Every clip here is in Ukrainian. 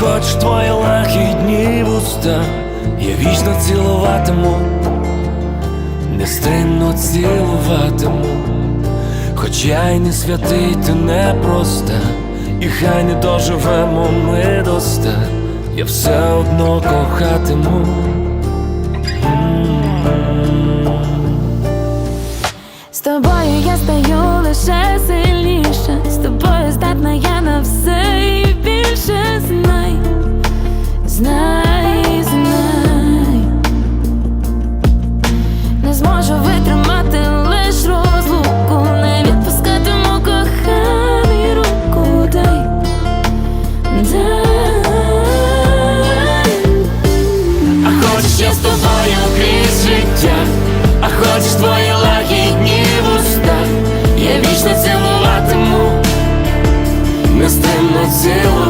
а хочеш твої лахідні вуста, я вічно цілуватиму, нестримно цілуватиму, хоч я й не святий, ти не проста, і хай не доживемо ми до ста, я все одно кохатиму. Нестримно цілуватиму,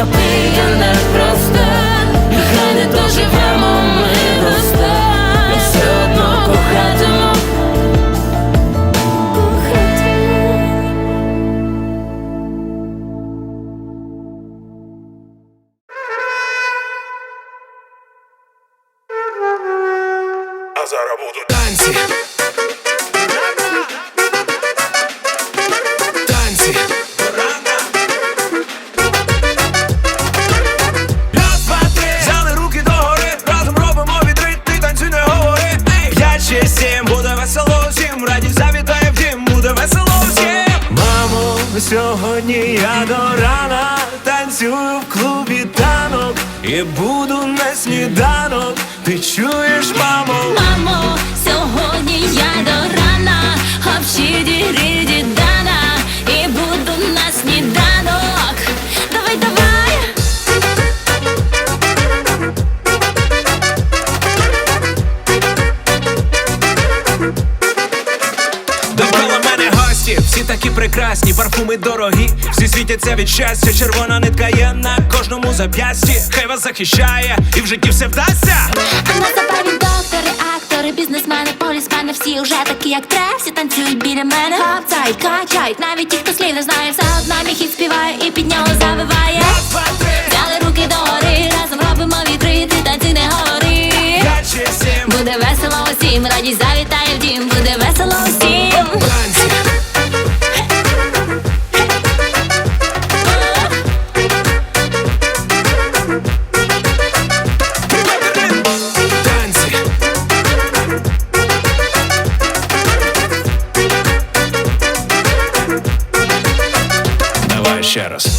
я і не святий, я не проста, і хай не доживемо ми до ста, я все одно кохатиму. А зараз будуть танці. Танці. Сьогодні я до рана танцюю в клубі танок і буду на сніданок. Ти чуєш, мамо? Такі прекрасні, парфуми дорогі, всі світяться від щастя, червона нитка є на кожному зап'ясті. Хай вас захищає, і в житті все вдасться. Актори, бізнесмени, полісмени, всі вже такі, як треба, всі танцюють біля мене. Хапцають, качають, навіть ті, хто слів не знає, все одна міхід співає і під нього завиває. shadows.